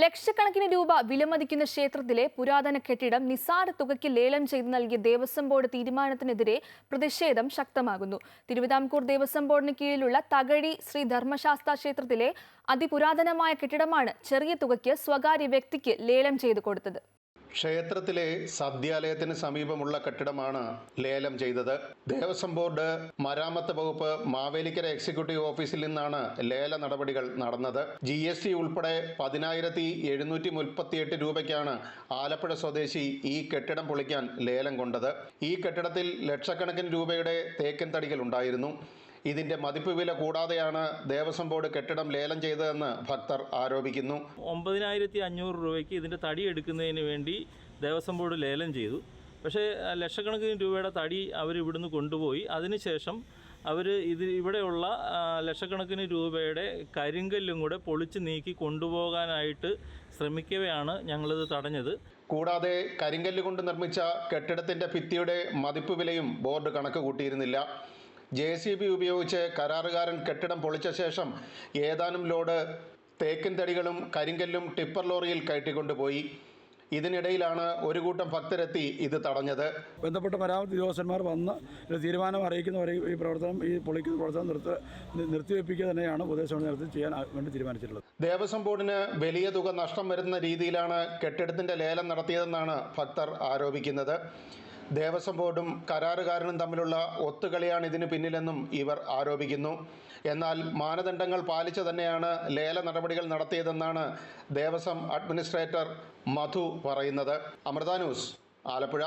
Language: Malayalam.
ലക്ഷക്കണക്കിന് രൂപ വിലമതിക്കുന്ന ക്ഷേത്രത്തിലെ പുരാതന കെട്ടിടം നിസാര തുകയ്ക്ക് ലേലം ചെയ്ത് നൽകിയ ദേവസ്വം ബോർഡ് തീരുമാനത്തിനെതിരെ പ്രതിഷേധം ശക്തമാകുന്നു. തിരുവിതാംകൂർ ദേവസ്വം ബോർഡിന് കീഴിലുള്ള തകഴി ശ്രീ ധർമ്മശാസ്ത്ര ക്ഷേത്രത്തിലെ അതിപുരാതനമായ കെട്ടിടമാണ് ചെറിയ തുകയ്ക്ക് സ്വകാര്യ വ്യക്തിക്ക് ലേലം ചെയ്തു കൊടുത്തത്. ക്ഷേത്രത്തിലെ സദ്യാലയത്തിന് സമീപമുള്ള കെട്ടിടമാണ് ലേലം ചെയ്തത്. ദേവസ്വം ബോർഡ് മരാമത്ത് വകുപ്പ് മാവേലിക്കര എക്സിക്യൂട്ടീവ് ഓഫീസിൽ നിന്നാണ് ലേല നടപടികൾ നടന്നത്. ജി എസ് ടി ഉൾപ്പെടെ പതിനായിരത്തി എഴുന്നൂറ്റി മുപ്പത്തിയെട്ട് രൂപയ്ക്കാണ് ആലപ്പുഴ സ്വദേശി ഈ കെട്ടിടം പൊളിക്കാൻ ലേലം കൊണ്ടത്. ഈ കെട്ടിടത്തിൽ ലക്ഷക്കണക്കിന് രൂപയുടെ തേക്കൻ തടികൾ ഉണ്ടായിരുന്നു. ഇതിന്റെ മതിപ്പ് വില കൂടാതെയാണ് ദേവസ്വം ബോർഡ് കെട്ടിടം ലേലം ചെയ്തതെന്ന് ഭക്തർ ആരോപിക്കുന്നു. ഒമ്പതിനായിരത്തി അഞ്ഞൂറ് രൂപയ്ക്ക് ഇതിന്റെ തടി എടുക്കുന്നതിന് വേണ്ടി ദേവസ്വം ബോർഡ് ലേലം ചെയ്തു. പക്ഷേ ലക്ഷക്കണക്കിന് രൂപയുടെ തടി അവർ ഇവിടുന്ന് കൊണ്ടുപോയി. അതിനുശേഷം അവർ ഇത് ഇവിടെയുള്ള ലക്ഷക്കണക്കിന് രൂപയുടെ കരിങ്കല്ലും കൂടെ പൊളിച്ച് നീക്കി കൊണ്ടുപോകാനായിട്ട് ശ്രമിക്കവെയാണ് ഞങ്ങളിത് തടഞ്ഞത്. കൂടാതെ കരിങ്കല്ല് കൊണ്ട് നിർമ്മിച്ച കെട്ടിടത്തിന്റെ ഭിത്തിയുടെ മതിപ്പ് വിലയും ബോർഡ് കണക്ക് കൂട്ടിയിരുന്നില്ല. ജെ സി ബി ഉപയോഗിച്ച് കരാറുകാരൻ കെട്ടിടം പൊളിച്ച ശേഷം ഏതാനും ലോഡ് തേക്കിൻ തടികളും കരിങ്കല്ലും ടിപ്പർ ലോറിയിൽ കയറ്റിക്കൊണ്ടുപോയി. ഇതിനിടയിലാണ് ഒരു കൂട്ടം ഭക്തരെത്തി ഇത് തടഞ്ഞത്. ബന്ധപ്പെട്ട മരാമത്ത് ഉദ്യോഗസ്ഥന്മാർ വന്ന് തീരുമാനം അറിയിക്കുന്നവരെ ഈ പ്രവർത്തനം ഈ പൊളിക്കുന്ന പ്രവർത്തനം നിർത്തി നിർത്തിവെപ്പിക്കുക തന്നെയാണ് ഉപദേശം നിർത്തി ചെയ്യാൻ വേണ്ടി തീരുമാനിച്ചിട്ടുള്ളത്. ദേവസ്വം ബോർഡിന് വലിയ തുക നഷ്ടം വരുന്ന രീതിയിലാണ് കെട്ടിടത്തിന്റെ ലേലം നടത്തിയതെന്നാണ് ഭക്തർ ആരോപിക്കുന്നത്. ദേവസ്വം ബോർഡും കരാറുകാരനും തമ്മിലുള്ള ഒത്തുകളിയാണ് ഇതിന് പിന്നിലെന്നും ഇവർ ആരോപിക്കുന്നു. എന്നാൽ മാനദണ്ഡങ്ങൾ പാലിച്ചു തന്നെയാണ് ലേല നടപടികൾ നടത്തിയതെന്നാണ് ദേവസ്വം അഡ്മിനിസ്ട്രേറ്റർ മധു പറയുന്നത്. അമൃത ന്യൂസ് ആലപ്പുഴ.